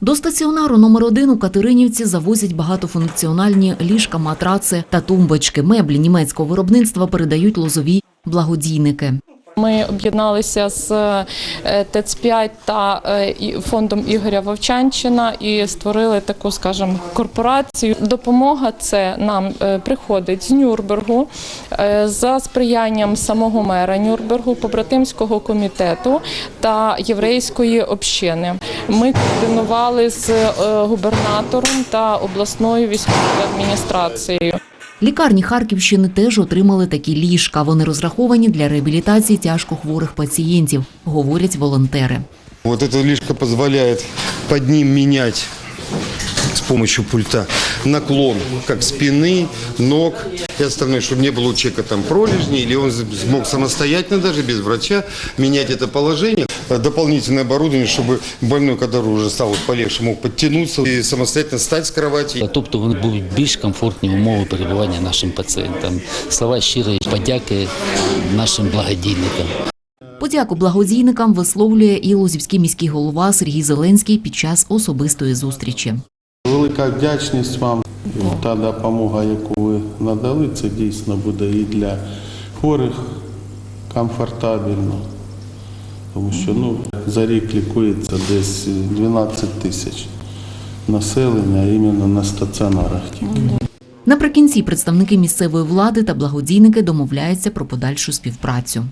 До стаціонару номер 1 у Катеринівці завозять багатофункціональні ліжка, матраци та тумбочки. Меблі німецького виробництва передають лозові благодійники. Ми об'єдналися з е, ТЕЦ-5 та е, фондом Ігоря Вовчанчина і створили таку, скажімо, корпорацію. Допомога це нам е, приходить з Нюрнбергу е, за сприянням самого мера Нюрнбергу, побратимського комітету та єврейської общини. Ми координували з губернатором та обласною військовою адміністрацією. Лікарні Харківщини теж отримали такі ліжка. Вони розраховані для реабілітації тяжкохворих пацієнтів, говорять волонтери. Вот эта лишка дозволяє під ним менять с помощью пульта наклон как спины, ног и остальное, чтобы не было у человека там пролежней, или он смог самостоятельно даже без врача менять это положение. Э, Дополнительное оборудование, чтобы больной, когда уже стал полегче, мог подтянуться и самостоятельно встать с кровати. Тобто вони будуть більш комфортні умови перебування нашим пацієнтам. Слова щирої подяки нашим благодійникам. Подяку благодійникам висловлює і Лозівський міський голова Сергій Зеленський під час особистої зустрічі. Велика вдячність вам. Та допомога, яку ви надали, це дійсно буде і для хворих комфортабельно. Тому що ну, за рік лікується десь 12 тисяч населення, іменно на стаціонарах тільки. Наприкінці представники місцевої влади та благодійники домовляються про подальшу співпрацю.